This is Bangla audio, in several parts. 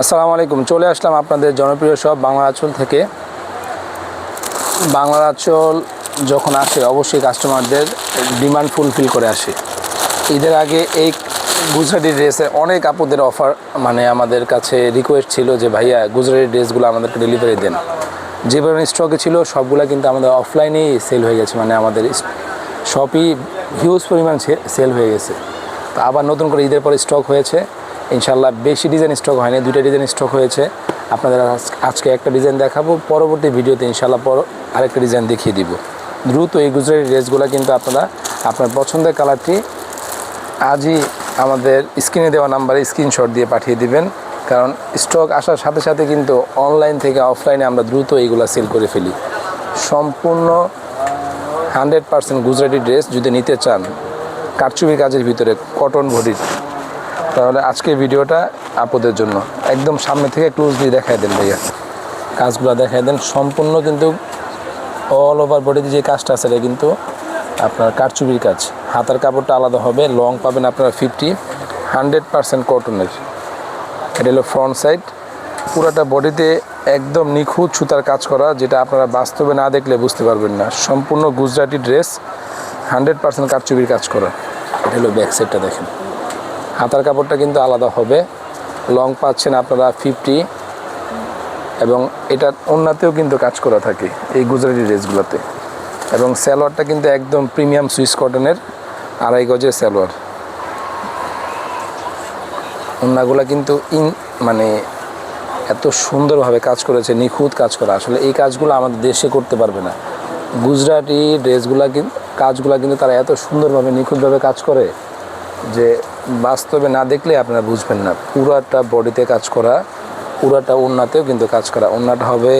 আসসালামু আলাইকুম, চলে আসলাম আপনাদের জনপ্রিয় সব বাংলা আঁচল থেকে। বাংলা আঁচল যখন আসে, অবশ্যই কাস্টমারদের ডিমান্ড ফুলফিল করে আসে। ঈদের আগে এই গুজরাটি ড্রেসে অনেক আপুদের অফার মানে আমাদের কাছে রিকোয়েস্ট ছিল যে, ভাইয়া, গুজরাটি ড্রেসগুলো আমাদেরকে ডেলিভারি দেন। যে পরিমাণ স্টকে ছিল, সবগুলো কিন্তু আমাদের অফলাইনেই সেল হয়ে গেছে মানে আমাদের শপই হিউজ পরিমাণ সেল হয়ে গেছে। তো আবার নতুন করে ঈদের পরে স্টক হয়েছে। ইনশাল্লাহ বেশি ডিজাইন স্টক হয়নি, দুইটা ডিজাইন স্টক হয়েছে। আপনাদের আজকে একটা ডিজাইন দেখাবো, পরবর্তী ভিডিওতে ইনশাল্লাহ পর আরেকটা ডিজাইন দেখিয়ে দিব। দ্রুত এই গুজরাটি ড্রেসগুলো কিন্তু আপনারা, আপনার পছন্দের কালারটি আজই আমাদের স্ক্রিনে দেওয়া নাম্বারে স্ক্রিনশট দিয়ে পাঠিয়ে দিবেন। কারণ স্টক আসার সাথে সাথে কিন্তু অনলাইন থেকে অফলাইনে আমরা দ্রুত এইগুলো সেল করে ফেলি। সম্পূর্ণ হান্ড্রেড পার্সেন্ট গুজরাটি ড্রেস যদি নিতে চান কারচুপি কাজের ভিতরে কটন বডির তাহলে আজকের ভিডিওটা আপদের জন্য। একদম সামনে থেকে ক্লোজলি দেখাই দেন ভাইয়া। কাজগুলো দেখাই দেন। সম্পূর্ণ কিন্তু অল ওভার বডিতে যে কাজটা আছে, এটা কিন্তু আপনার কারচুপির কাজ। হাতার কাপড়টা আলাদা হবে লং পাবেন আপনারা ফিফটি হান্ড্রেড পার্সেন্ট কটনের এটা হলো ফ্রন্ট সাইড পুরোটা বডিতে একদম নিখুঁত সুতার কাজ করা, যেটা আপনারা বাস্তবে না দেখলে বুঝতে পারবেন না। সম্পূর্ণ গুজরাটি ড্রেস হান্ড্রেড পার্সেন্ট কারচুপির কাজ করা। এটা হলো ব্যাক সাইডটা দেখেন। হাতার কাপড়টা কিন্তু আলাদা হবে। লং পাচ্ছেন আপনারা ফিফটি এবং এটা অন্যতেও কিন্তু কাজ করা থাকে এই গুজরাটি ড্রেসগুলোতে। এবং স্যালোয়ারটা কিন্তু একদম প্রিমিয়াম সুইস কটনের আড়াই গজের স্যালোয়ার ওন্নাগুলো কিন্তু ইন মানে এত সুন্দরভাবে কাজ করেছে, নিখুঁত কাজ করা। আসলে এই কাজগুলো আমাদের দেশে করতে পারবে না। গুজরাটি ড্রেসগুলা কিন্তু কাজগুলো কিন্তু তারা এত সুন্দরভাবে, নিখুঁতভাবে কাজ করে। যে বাস্তবে না দেখলে আপনারা বুঝবেন না। পুরাটা বডিতে কাজ করা, পুরাটা ওন্নাতেও কিন্তু কাজ করা। ওন্নাটা হবে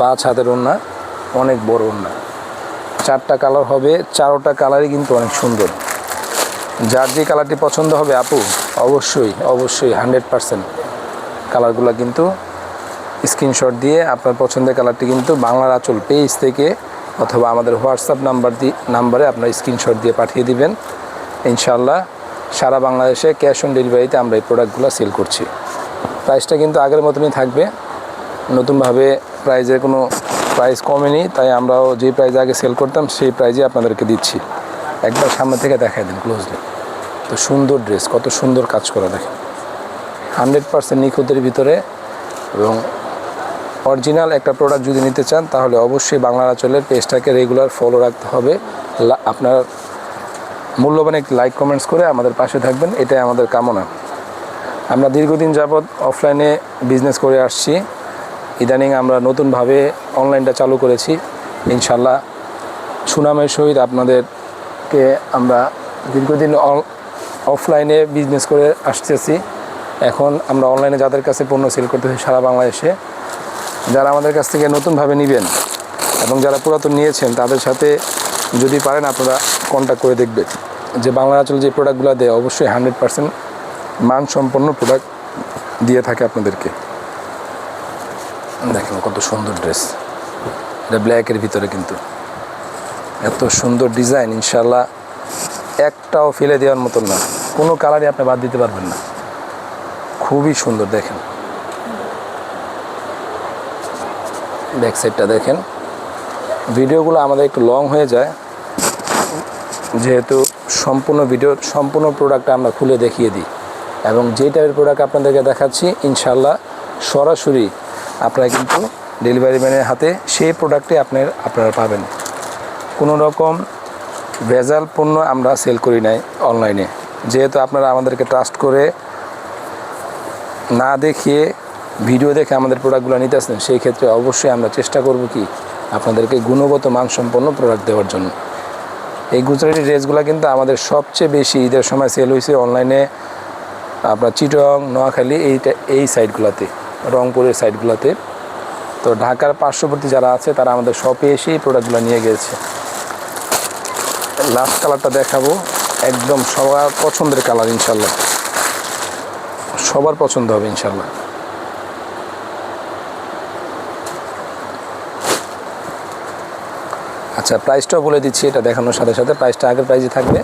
পাঁচ হাতের ওন্না অনেক বড় ওন্না চারটা কালার হবে, চারোটা কালারই কিন্তু অনেক সুন্দর। যার যে কালারটি পছন্দ হবে, আপু, অবশ্যই অবশ্যই হান্ড্রেড পারসেন্ট কালারগুলো কিন্তু স্ক্রিনশট দিয়ে আপনার পছন্দের কালারটি কিন্তু বাংলার আঁচল পেজ থেকে অথবা আমাদের হোয়াটসঅ্যাপ নাম্বার দিয়ে নাম্বারে আপনার স্ক্রিনশট দিয়ে পাঠিয়ে দিবেন। ইনশাল্লাহ সারা বাংলাদেশে ক্যাশ অন ডেলিভারিতে আমরা এই প্রোডাক্টগুলো সেল করছি। প্রাইসটা কিন্তু আগের মতনই থাকবে। নতুনভাবে প্রাইজের কোনো প্রাইস কমেনি, তাই আমরাও যে প্রাইজ আগে সেল করতাম সেই প্রাইজে আপনাদেরকে দিচ্ছি। একবার সামনে থেকে দেখাই দেন ক্লোজলি তো সুন্দর ড্রেস, কত সুন্দর কাজ করা দেখেন। হান্ড্রেড পার্সেন্ট নিখুঁতের ভিতরে এবং অরিজিনাল একটা প্রোডাক্ট যদি নিতে চান, তাহলে অবশ্যই বাংলা আঁচলের পেজটাকে রেগুলার ফলো রাখতে হবে। আপনার মূল্যবান একটি লাইক কমেন্টস করে আমাদের পাশে থাকবেন, এটাই আমাদের কামনা। আমরা দীর্ঘদিন যাবৎ অফলাইনে বিজনেস করে আসছি। ইদানিং আমরা নতুনভাবে অনলাইনটা চালু করেছি। ইনশাল্লাহ সুনামের সহিত আপনাদেরকে আমরা দীর্ঘদিন অফলাইনে বিজনেস করে আসতেছি। এখন আমরা অনলাইনে যাদের কাছে পণ্য সেল করতেছি সারা বাংলাদেশে, যারা আমাদের কাছ থেকে নতুনভাবে নেবেন এবং যারা পুরাতন নিয়েছেন, তাদের সাথে যদি পারেন আপনারা কন্ট্যাক্ট করে দেখবেন। যে বাংলা আঁচল যে প্রোডাক্টগুলো দেয়, অবশ্যই হান্ড্রেড পার্সেন্ট মানসম্পন্ন প্রোডাক্ট দিয়ে থাকে আপনাদেরকে। দেখেন কত সুন্দর ড্রেস এটা ব্ল্যাকের ভিতরে কিন্তু। এত সুন্দর ডিজাইন ইনশাল্লাহ একটাও ফেলে দেওয়ার মতন না। কোনো কালারই আপনি বাদ দিতে পারবেন না। খুবই সুন্দর, দেখেন। ব্যাক সাইডটা দেখেন। ভিডিওগুলো আমাদের একটু লং হয়ে যায়। যেহেতু সম্পূর্ণ ভিডিও সম্পূর্ণ প্রোডাক্টটা আমরা খুলে দেখিয়ে দিই। এবং যে টাইপের প্রোডাক্ট আপনাদেরকে দেখাচ্ছি ইনশাল্লাহ সরাসরি আপনারা কিন্তু ডেলিভারি ম্যানের হাতে সেই প্রোডাক্টে আপনার, আপনারা পাবেন। কোনো রকম ভেজাল পণ্য আমরা সেল করি নাই অনলাইনে যেহেতু আপনারা আমাদেরকে ট্রাস্ট করে না দেখিয়ে ভিডিও দেখে আমাদের প্রোডাক্টগুলো নিতে আসেন সেই ক্ষেত্রে অবশ্যই আমরা চেষ্টা করব কি আপনাদেরকে গুণগত মানসম্পন্ন প্রোডাক্ট দেওয়ার জন্য। এই গুজরাটি ড্রেসগুলো কিন্তু আমাদের সবচেয়ে বেশি ঈদের সময় সেল হয়েছে অনলাইনে আপনার চিটং, নোয়াখালী, এইটা, এই সাইডগুলোতে রংপুরের সাইডগুলোতে তো ঢাকার পার্শ্ববর্তী যারা আছে, তারা আমাদের শপে এসে এই প্রোডাক্টগুলো নিয়ে গেছে। লাস্ট কালারটা দেখাবো। একদম সবার পছন্দের কালার ইনশাল্লাহ। সবার পছন্দ হবে, ইনশাল্লাহ। আচ্ছা প্রাইসটাও বলে দিচ্ছি, এটা দেখানোর সাথে সাথে প্রাইসটা আগের প্রাইসে থাকবে।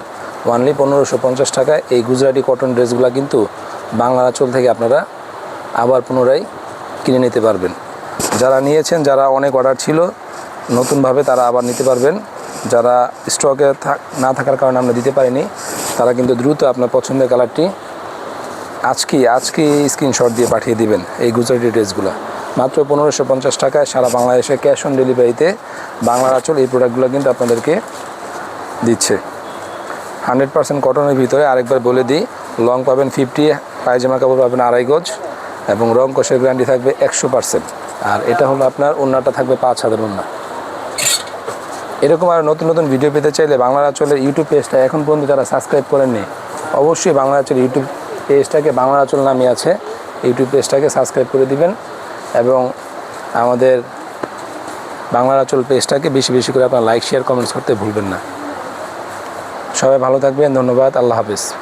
ওয়ানলি পনেরোশো পঞ্চাশ টাকা। এই গুজরাটি কটন ড্রেসগুলো কিন্তু বাংলা আঁচল থেকে আপনারা আবার পুনরায় কিনে নিতে পারবেন। যারা নিয়েছেন, যারা অনেক অর্ডার ছিল, নতুনভাবে তারা আবার নিতে পারবেন। যারা স্টকে না থাকার কারণে আমরা দিতে পারিনি, তারা কিন্তু দ্রুত আপনার পছন্দের কালারটি আজকে আজকে স্ক্রিনশট দিয়ে পাঠিয়ে দিবেন এই গুজরাটি ড্রেসগুলো মাত্র পনেরোশো পঞ্চাশ টাকায় সারা বাংলাদেশে ক্যাশ অন ডেলিভারিতে বাংলার আঁচল, এই প্রোডাক্টগুলো কিন্তু আপনাদেরকে দিচ্ছে। হান্ড্রেড পার্সেন্ট কটনের ভিতরে আরেকবার বলে দিই লং পাবেন ফিফটি পায়জামা কাপড় পাবেন আড়াই গজ এবং রং কষের গ্যারান্টি থাকবে একশো পার্সেন্ট আর এটা হলো আপনার ওনাটা থাকবে পাঁচ হাজার ওনা এরকম আর নতুন নতুন ভিডিও পেতে চাইলে বাংলা আঁচলের ইউটিউব পেজটা এখন পর্যন্ত যারা সাবস্ক্রাইব করেননি, অবশ্যই বাংলা আঁচল ইউটিউব পেজটাকে বাংলা আঁচল নামে আছে ইউটিউব পেজটাকে সাবস্ক্রাইব করে দিবেন এবং আমাদের বাংলা আচল পেজটাকে বেশি বেশি করে আপনার লাইক শেয়ার কমেন্টস করতে ভুলবেন না। সবাই ভালো থাকবেন, ধন্যবাদ, আল্লাহ হাফিজ।